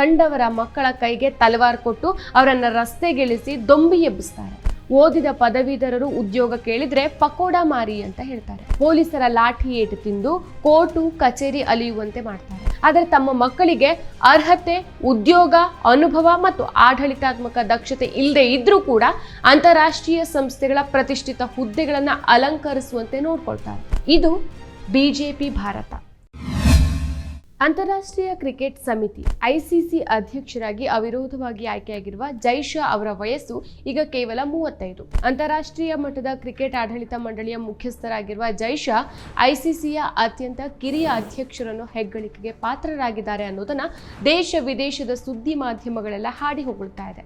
ಕಂಡವರ ಮಕ್ಕಳ ಕೈಗೆ ತಲವಾರ್ ಕೊಟ್ಟು ಅವರನ್ನ ರಸ್ತೆಗಿಳಿಸಿ ದೊಂಬಿ ಎಬ್ಬಿಸ್ತಾರೆ. ಓದಿದ ಪದವೀಧರರು ಉದ್ಯೋಗ ಕೇಳಿದ್ರೆ ಪಕೋಡ ಮಾರಿ ಅಂತ ಹೇಳ್ತಾರೆ. ಪೊಲೀಸರ ಲಾಠಿ ಏಟು ತಿಂದು ಕೋರ್ಟು, ಕಚೇರಿ ಅಲಿಯುವಂತೆ ಮಾಡ್ತಾರೆ. ಆದರೆ ತಮ್ಮ ಮಕ್ಕಳಿಗೆ ಅರ್ಹತೆ, ಉದ್ಯೋಗ, ಅನುಭವ ಮತ್ತು ಆಡಳಿತಾತ್ಮಕ ದಕ್ಷತೆ ಇಲ್ಲದೆ ಇದ್ರೂ ಕೂಡ ಅಂತಾರಾಷ್ಟ್ರೀಯ ಸಂಸ್ಥೆಗಳ ಪ್ರತಿಷ್ಠಿತ ಹುದ್ದೆಗಳನ್ನು ಅಲಂಕರಿಸುವಂತೆ ನೋಡ್ಕೊಳ್ತಾರೆ. ಇದು ಬಿಜೆಪಿ ಭಾರತ. ಅಂತಾರಾಷ್ಟ್ರೀಯ ಕ್ರಿಕೆಟ್ ಸಮಿತಿ, ಐಸಿಸಿ ಅಧ್ಯಕ್ಷರಾಗಿ ಅವಿರೋಧವಾಗಿ ಆಯ್ಕೆಯಾಗಿರುವ ಜೈಶಾ ಅವರ ವಯಸ್ಸು ಈಗ ಕೇವಲ ಮೂವತ್ತೈದು. ಅಂತಾರಾಷ್ಟ್ರೀಯ ಮಟ್ಟದ ಕ್ರಿಕೆಟ್ ಆಡಳಿತ ಮಂಡಳಿಯ ಮುಖ್ಯಸ್ಥರಾಗಿರುವ ಜೈಶಾ ಐಸಿಸಿಯ ಅತ್ಯಂತ ಕಿರಿಯ ಅಧ್ಯಕ್ಷರನ್ನು ಹೆಗ್ಗಳಿಕೆಗೆ ಪಾತ್ರರಾಗಿದ್ದಾರೆ ಅನ್ನೋದನ್ನ ದೇಶ ವಿದೇಶದ ಸುದ್ದಿ ಮಾಧ್ಯಮಗಳೆಲ್ಲ ಹಾಡಿ ಹೋಗುತ್ತಾ ಇದೆ.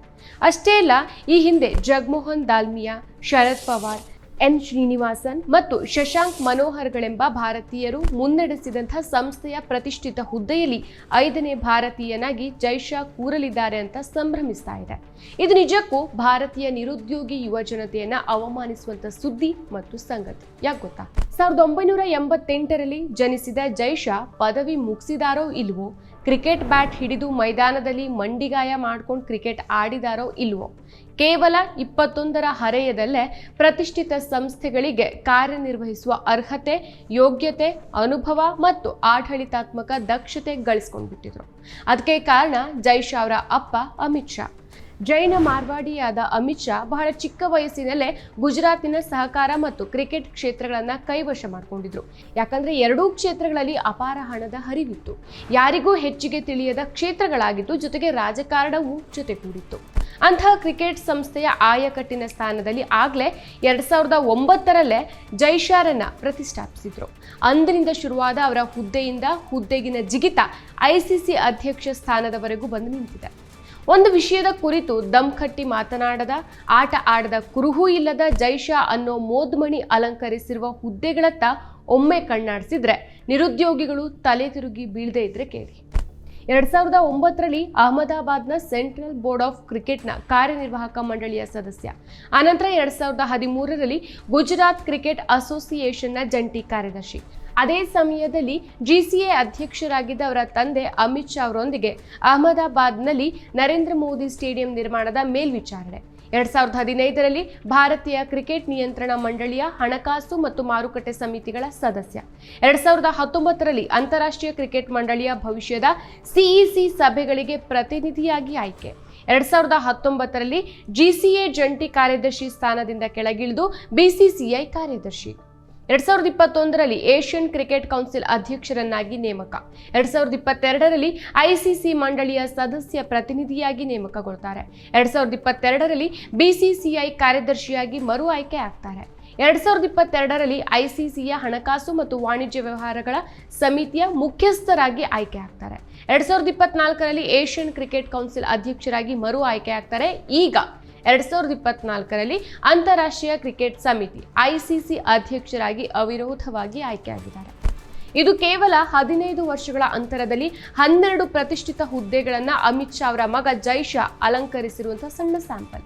ಅಷ್ಟೇ ಅಲ್ಲ, ಈ ಹಿಂದೆ ಜಗಮೋಹನ್ ದಾಲ್ಮಿಯಾ, ಶರದ್ ಪವಾರ್ ಎನ್ ಶ್ರೀನಿವಾಸನ್ ಮತ್ತು ಶಶಾಂಕ್ ಮನೋಹರ್ಗಳೆಂಬ ಭಾರತೀಯರು ಮುನ್ನಡೆಸಿದಂಥ ಸಂಸ್ಥೆಯ ಪ್ರತಿಷ್ಠಿತ ಹುದ್ದೆಯಲ್ಲಿ ಐದನೇ ಭಾರತೀಯನಾಗಿ ಜೈಶಾ ಕೂರಲಿದ್ದಾರೆ ಅಂತ ಸಂಭ್ರಮಿಸ್ತಾ ಇದೆ. ಇದು ನಿಜಕ್ಕೂ ಭಾರತೀಯ ನಿರುದ್ಯೋಗಿ ಯುವ ಜನತೆಯನ್ನ ಅವಮಾನಿಸುವಂತ ಸುದ್ದಿ ಮತ್ತು ಸಂಗತಿ. ಯಾಕೆ ಗೊತ್ತಾ? ಸಾವಿರದ ಒಂಬೈನೂರ ಎಂಬತ್ತೆಂಟರಲ್ಲಿ ಜನಿಸಿದ ಜೈಶಾ ಪದವಿ ಮುಗಿಸಿದಾರೋ ಇಲ್ವೋ ಕ್ರಿಕೆಟ್ ಬ್ಯಾಟ್ ಹಿಡಿದು ಮೈದಾನದಲ್ಲಿ ಮಂಡಿಗಾಯ ಮಾಡ್ಕೊಂಡು ಕ್ರಿಕೆಟ್ ಆಡಿದಾರೋ ಇಲ್ವೋ? ಕೇವಲ ಇಪ್ಪತ್ತೊಂದರ ಹರೆಯದಲ್ಲೇ ಪ್ರತಿಷ್ಠಿತ ಸಂಸ್ಥೆಗಳಿಗೆ ಕಾರ್ಯನಿರ್ವಹಿಸುವ ಅರ್ಹತೆ, ಯೋಗ್ಯತೆ, ಅನುಭವ ಮತ್ತು ಆಡಳಿತಾತ್ಮಕ ದಕ್ಷತೆ ಗಳಿಸ್ಕೊಂಡ್ಬಿಟ್ಟಿದ್ರು. ಅದಕ್ಕೆ ಕಾರಣ ಜೈಶ್ ಅವರ ಅಪ್ಪ ಅಮಿತ್ ಶಾ. ಜೈನ ಮಾರ್ವಾಡಿಯಾದ ಅಮಿತ್ ಶಾ ಬಹಳ ಚಿಕ್ಕ ವಯಸ್ಸಿನಲ್ಲೇ ಗುಜರಾತಿನ ಸಹಕಾರ ಮತ್ತು ಕ್ರಿಕೆಟ್ ಕ್ಷೇತ್ರಗಳನ್ನ ಕೈವಶ ಮಾಡಿಕೊಂಡಿದ್ರು. ಯಾಕಂದ್ರೆ ಎರಡೂ ಕ್ಷೇತ್ರಗಳಲ್ಲಿ ಅಪಾರ ಹಣದ ಹರಿವಿತ್ತು. ಯಾರಿಗೂ ಹೆಚ್ಚಿಗೆ ತಿಳಿಯದ ಕ್ಷೇತ್ರಗಳಾಗಿದ್ದು ಜೊತೆಗೆ ರಾಜಕಾರಣವೂ ಜೊತೆಗೂಡಿತ್ತು. ಅಂತಹ ಕ್ರಿಕೆಟ್ ಸಂಸ್ಥೆಯ ಆಯಕಟ್ಟಿನ ಸ್ಥಾನದಲ್ಲಿ ಆಗಲೇ ಎರಡ್ ಸಾವಿರದ ಒಂಬತ್ತರಲ್ಲೇ ಜೈಶಾರನ್ನ ಪ್ರತಿಷ್ಠಾಪಿಸಿದ್ರು. ಅಂದಿನಿಂದ ಶುರುವಾದ ಅವರ ಹುದ್ದೆಯಿಂದ ಹುದ್ದೆಗಿನ ಜಿಗಿತ ಐಸಿಸಿ ಅಧ್ಯಕ್ಷ ಸ್ಥಾನದವರೆಗೂ ಬಂದು ನಿಂತಿದೆ. ಒಂದು ವಿಷಯದ ಕುರಿತು ದಮ್ ಕಟ್ಟಿ ಮಾತನಾಡದ, ಆಟ ಆಡದ ಕುರುಹೂ ಇಲ್ಲದ ಜೈಶಾ ಅನ್ನೋ ಮೋದ್ಮಣಿ ಅಲಂಕರಿಸಿರುವ ಹುದ್ದೆಗಳತ್ತ ಒಮ್ಮೆ ಕಣ್ಣಾಡಿಸಿದ್ರೆ ನಿರುದ್ಯೋಗಿಗಳು ತಲೆ ತಿರುಗಿ ಬೀಳದೆ ಇದ್ರೆ ಕೇಳಿ. ಎರಡ್ ಸಾವಿರದ ಒಂಬತ್ತರಲ್ಲಿ ಅಹಮದಾಬಾದ್ನ ಸೆಂಟ್ರಲ್ ಬೋರ್ಡ್ ಆಫ್ ಕ್ರಿಕೆಟ್ನ ಕಾರ್ಯನಿರ್ವಾಹಕ ಮಂಡಳಿಯ ಸದಸ್ಯ. ಆನಂತರ ಎರಡ್ ಸಾವಿರದ ಹದಿಮೂರರಲ್ಲಿ ಗುಜರಾತ್ ಕ್ರಿಕೆಟ್ ಅಸೋಸಿಯೇಷನ್ನ ಜಂಟಿ ಕಾರ್ಯದರ್ಶಿ. ಅದೇ ಸಮಯದಲ್ಲಿ ಜಿಸಿಎ ಅಧ್ಯಕ್ಷರಾಗಿದ್ದ ಅವರ ತಂದೆ ಅಮಿತ್ ಶಾ ಅವರೊಂದಿಗೆ ಅಹಮದಾಬಾದ್ನಲ್ಲಿ ನರೇಂದ್ರ ಮೋದಿ ಸ್ಟೇಡಿಯಂ ನಿರ್ಮಾಣದ ಮೇಲ್ವಿಚಾರಣೆ. ಎರಡ್ ಸಾವಿರದ ಹದಿನೈದರಲ್ಲಿ ಭಾರತೀಯ ಕ್ರಿಕೆಟ್ ನಿಯಂತ್ರಣ ಮಂಡಳಿಯ ಹಣಕಾಸು ಮತ್ತು ಮಾರುಕಟ್ಟೆ ಸಮಿತಿಗಳ ಸದಸ್ಯ. ಎರಡ್ ಸಾವಿರದ ಹತ್ತೊಂಬತ್ತರಲ್ಲಿ ಅಂತಾರಾಷ್ಟ್ರೀಯ ಕ್ರಿಕೆಟ್ ಮಂಡಳಿಯ ಭವಿಷ್ಯದ ಸಿಇಸಿ ಸಭೆಗಳಿಗೆ ಪ್ರತಿನಿಧಿಯಾಗಿ ಆಯ್ಕೆ. ಎರಡ್ ಸಾವಿರದ ಹತ್ತೊಂಬತ್ತರಲ್ಲಿ ಜಿಸಿಎ ಜಂಟಿ ಕಾರ್ಯದರ್ಶಿ ಸ್ಥಾನದಿಂದ ಕೆಳಗಿಳಿದು ಬಿಸಿಸಿಐ ಕಾರ್ಯದರ್ಶಿ. ಎರಡ್ ಸಾವಿರದ ಇಪ್ಪತ್ತೊಂದರಲ್ಲಿ ಏಷ್ಯನ್ ಕ್ರಿಕೆಟ್ ಕೌನ್ಸಿಲ್ ಅಧ್ಯಕ್ಷರನ್ನಾಗಿ ನೇಮಕ. ಎರಡ್ ಸಾವಿರದ ಇಪ್ಪತ್ತೆರಡರಲ್ಲಿ ಐಸಿಸಿ ಮಂಡಳಿಯ ಸದಸ್ಯ ಪ್ರತಿನಿಧಿಯಾಗಿ ನೇಮಕಗೊಳ್ತಾರೆ. ಎರಡ್ ಸಾವಿರದ ಇಪ್ಪತ್ತೆರಡರಲ್ಲಿ ಬಿಸಿಸಿಐ ಕಾರ್ಯದರ್ಶಿಯಾಗಿ ಮರು ಆಯ್ಕೆ ಆಗ್ತಾರೆ. ಎರಡ್ ಸಾವಿರದ ಇಪ್ಪತ್ತೆರಡರಲ್ಲಿ ಐಸಿಸಿಯ ಹಣಕಾಸು ಮತ್ತು ವಾಣಿಜ್ಯ ವ್ಯವಹಾರಗಳ ಸಮಿತಿಯ ಮುಖ್ಯಸ್ಥರಾಗಿ ಆಯ್ಕೆ ಆಗ್ತಾರೆ. ಎರಡ್ ಸಾವಿರದ ಇಪ್ಪತ್ನಾಲ್ಕರಲ್ಲಿ ಏಷ್ಯನ್ ಕ್ರಿಕೆಟ್ ಕೌನ್ಸಿಲ್ ಅಧ್ಯಕ್ಷರಾಗಿ ಮರು ಆಯ್ಕೆ ಆಗ್ತಾರೆ. ಈಗ ಎರಡ್ ಸಾವಿರದ ಇಪ್ಪತ್ನಾಲ್ಕರಲ್ಲಿ ಅಂತಾರಾಷ್ಟ್ರೀಯ ಕ್ರಿಕೆಟ್ ಸಮಿತಿ, ಐಸಿಸಿ ಅಧ್ಯಕ್ಷರಾಗಿ ಅವಿರೋಧವಾಗಿ ಆಯ್ಕೆಯಾಗಿದ್ದಾರೆ. ಇದು ಕೇವಲ ಹದಿನೈದು ವರ್ಷಗಳ ಅಂತರದಲ್ಲಿ ಹನ್ನೆರಡು ಪ್ರತಿಷ್ಠಿತ ಹುದ್ದೆಗಳನ್ನು ಅಮಿತ್ ಶಾ ಅವರ ಮಗ ಜೈಶಾ ಅಲಂಕರಿಸಿರುವಂತಹ ಸಣ್ಣ ಸ್ಯಾಂಪಲ್.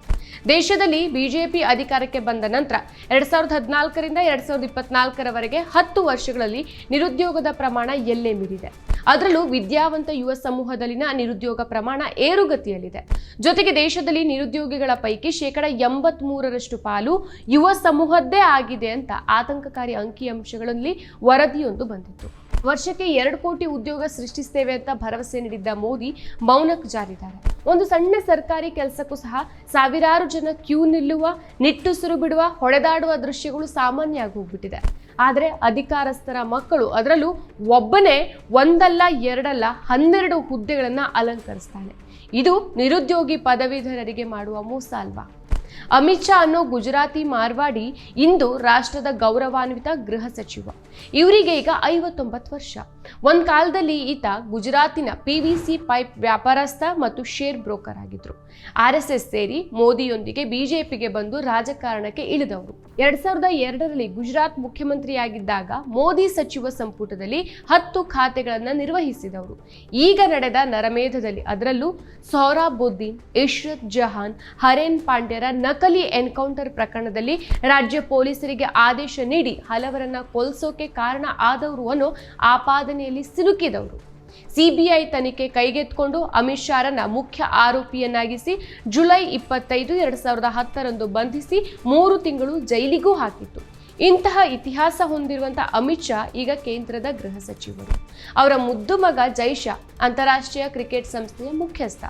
ದೇಶದಲ್ಲಿ ಬಿಜೆಪಿ ಅಧಿಕಾರಕ್ಕೆ ಬಂದ ನಂತರ ಎರಡ್ ಸಾವಿರದ ಹದಿನಾಲ್ಕರಿಂದ ಎರಡ್ ಸಾವಿರದ ಇಪ್ಪತ್ನಾಲ್ಕರವರೆಗೆ ಹತ್ತು ವರ್ಷಗಳಲ್ಲಿ ನಿರುದ್ಯೋಗದ ಪ್ರಮಾಣ ಎಲ್ಲೇ ಮೀರಿದೆ ಅದರಲ್ಲೂ ವಿದ್ಯಾವಂತ ಯುವ ಸಮೂಹದಲ್ಲಿನ ನಿರುದ್ಯೋಗ ಪ್ರಮಾಣ ಏರುಗತಿಯಲ್ಲಿದೆ. ಜೊತೆಗೆ ದೇಶದಲ್ಲಿ ನಿರುದ್ಯೋಗಿಗಳ ಪೈಕಿ ಶೇಕಡ ಎಂಬತ್ ಮೂರರಷ್ಟು ಪಾಲು ಯುವ ಸಮೂಹದ್ದೇ ಆಗಿದೆ ಅಂತ ಆತಂಕಕಾರಿ ಅಂಕಿಅಂಶಗಳಲ್ಲಿ ವರದಿಯೊಂದು ಬಂದಿತ್ತು. ವರ್ಷಕ್ಕೆ ಎರಡು ಕೋಟಿ ಉದ್ಯೋಗ ಸೃಷ್ಟಿಸ್ತೇವೆ ಅಂತ ಭರವಸೆ ನೀಡಿದ್ದ ಮೋದಿ ಮೌನಕ್ಕೆ ಜಾರಿದ್ದಾರೆ. ಒಂದು ಸಣ್ಣ ಸರ್ಕಾರಿ ಕೆಲಸಕ್ಕೂ ಸಹ ಸಾವಿರಾರು ಜನ ಕ್ಯೂ ನಿಲ್ಲುವ ನಿಟ್ಟುಸಿರು ಬಿಡುವ, ಹೊಡೆದಾಡುವ ದೃಶ್ಯಗಳು ಸಾಮಾನ್ಯ ಆಗಿ ಹೋಗ್ಬಿಟ್ಟಿದೆ. ಆದರೆ ಅಧಿಕಾರಸ್ಥರ ಮಕ್ಕಳು ಅದರಲ್ಲೂ ಒಬ್ಬನೇ ಒಂದಲ್ಲ, ಎರಡಲ್ಲ, ಹನ್ನೆರಡು ಹುದ್ದೆಗಳನ್ನು ಅಲಂಕರಿಸ್ತಾನೆ ಇದು ನಿರುದ್ಯೋಗಿ ಪದವೀಧರರಿಗೆ ಮಾಡುವ ಮೋಸ ಅಲ್ವಾ? ಅಮಿತ್ ಶಾ ಅನ್ನೋ ಗುಜರಾತಿ ಮಾರ್ವಾಡಿ ಇಂದು ರಾಷ್ಟ್ರದ ಗೌರವಾನ್ವಿತ ಗೃಹ ಸಚಿವ. ಇವರಿಗೆ ಈಗ ಐವತ್ತೊಂಬತ್ತು ವರ್ಷ. ಒಂದ್ ಕಾಲದಲ್ಲಿ ಈತ ಗುಜರಾತಿನ ಪಿ ವಿ ಸಿ ಪೈಪ್ ವ್ಯಾಪಾರಸ್ಥ ಮತ್ತು ಶೇರ್ ಬ್ರೋಕರ್ ಆಗಿದ್ರು. ಆರ್ ಎಸ್ ಎಸ್ ಸೇರಿ ಮೋದಿಯೊಂದಿಗೆ ಬಿಜೆಪಿಗೆ ಬಂದು ರಾಜಕಾರಣಕ್ಕೆ ಇಳಿದವರು. ಎರಡ್ ಸಾವಿರದ ಎರಡರಲ್ಲಿ ಗುಜರಾತ್ ಮುಖ್ಯಮಂತ್ರಿಯಾಗಿದ್ದಾಗ ಮೋದಿ ಸಚಿವ ಸಂಪುಟದಲ್ಲಿ ಹತ್ತು ಖಾತೆಗಳನ್ನು ನಿರ್ವಹಿಸಿದವರು. ಈಗ ನಡೆದ ನರಮೇಧದಲ್ಲಿ ಅದರಲ್ಲೂ ಸೌರಾಬುದ್ದೀನ್ ಇಶ್ರತ್ ಜಹಾನ್, ಹರೇನ್ ಪಾಂಡ್ಯರ ನಕಲಿ ಎನ್ಕೌಂಟರ್ ಪ್ರಕರಣದಲ್ಲಿ ರಾಜ್ಯ ಪೊಲೀಸರಿಗೆ ಆದೇಶ ನೀಡಿ ಹಲವರನ್ನ ಕೊಲ್ಸೋಕೆ ಕಾರಣ ಆದವರು ಅನ್ನೋ ಆಪಾದನೆಯಲ್ಲಿ ಸಿಲುಕಿದವರು. ಸಿಬಿಐ ತನಿಖೆ ಕೈಗೆತ್ಕೊಂಡು ಅಮಿತ್ ಶಾರನ್ನ ಮುಖ್ಯ ಆರೋಪಿಯನ್ನಾಗಿಸಿ ಜುಲೈ ಇಪ್ಪತ್ತೈದು, ಎರಡ್ ಸಾವಿರದ ಹತ್ತರಂದು ಬಂಧಿಸಿ ಮೂರು ತಿಂಗಳು ಜೈಲಿಗೂ ಹಾಕಿತ್ತು. ಇಂತಹ ಇತಿಹಾಸ ಹೊಂದಿರುವಂತಹ ಅಮಿತ್ ಶಾ ಈಗ ಕೇಂದ್ರದ ಗೃಹ ಸಚಿವರು. ಅವರ ಮುದ್ದು ಮಗ ಜೈಶಾ ಅಂತಾರಾಷ್ಟ್ರೀಯ ಕ್ರಿಕೆಟ್ ಸಂಸ್ಥೆಯ ಮುಖ್ಯಸ್ಥ.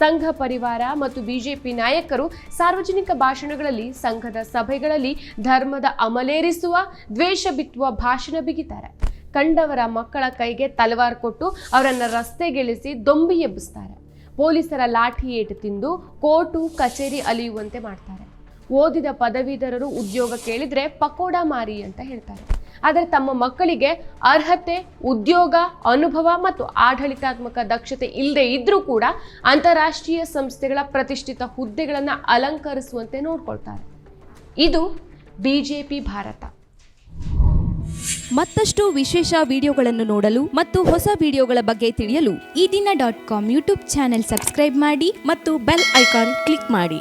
ಸಂಘ ಪರಿವಾರ ಮತ್ತು ಬಿಜೆಪಿ ನಾಯಕರು ಸಾರ್ವಜನಿಕ ಭಾಷಣಗಳಲ್ಲಿ, ಸಂಘದ ಸಭೆಗಳಲ್ಲಿ ಧರ್ಮದ ಅಮಲೇರಿಸುವ, ದ್ವೇಷ ಬಿತ್ತುವ ಭಾಷಣ ಬಿಗಿತಾರೆ. ಕಂಡವರ ಮಕ್ಕಳ ಕೈಗೆ ತಲವಾರ್ ಕೊಟ್ಟು ಅವರನ್ನು ರಸ್ತೆಗಿಳಿಸಿ ದೊಂಬಿ ಎಬ್ಬಿಸ್ತಾರೆ. ಪೊಲೀಸರ ಲಾಠಿ ಏಟು ತಿಂದು ಕೋರ್ಟು, ಕಚೇರಿ ಅಲಿಯುವಂತೆ ಮಾಡ್ತಾರೆ. ಓದಿದ ಪದವೀಧರರು ಉದ್ಯೋಗ ಕೇಳಿದರೆ ಪಕೋಡ ಮಾರಿ ಅಂತ ಹೇಳ್ತಾರೆ. ಆದರೆ ತಮ್ಮ ಮಕ್ಕಳಿಗೆ ಅರ್ಹತೆ, ಉದ್ಯೋಗ, ಅನುಭವ ಮತ್ತು ಆಡಳಿತಾತ್ಮಕ ದಕ್ಷತೆ ಇಲ್ಲದೆ ಇದ್ರೂ ಕೂಡ ಅಂತಾರಾಷ್ಟ್ರೀಯ ಸಂಸ್ಥೆಗಳ ಪ್ರತಿಷ್ಠಿತ ಹುದ್ದೆಗಳನ್ನು ಅಲಂಕರಿಸುವಂತೆ ನೋಡ್ಕೊಳ್ತಾರೆ. ಇದು ಬಿಜೆಪಿ ಭಾರತ. ಮತ್ತಷ್ಟು ವಿಶೇಷ ವಿಡಿಯೋಗಳನ್ನು ನೋಡಲು ಮತ್ತು ಹೊಸ ವಿಡಿಯೋಗಳ ಬಗ್ಗೆ ತಿಳಿಯಲು Ee Dina dot com YouTube channel subscribe ಮಾಡಿ ಮತ್ತು ಬೆಲ್ ಐಕಾನ್ ಕ್ಲಿಕ್ ಮಾಡಿ.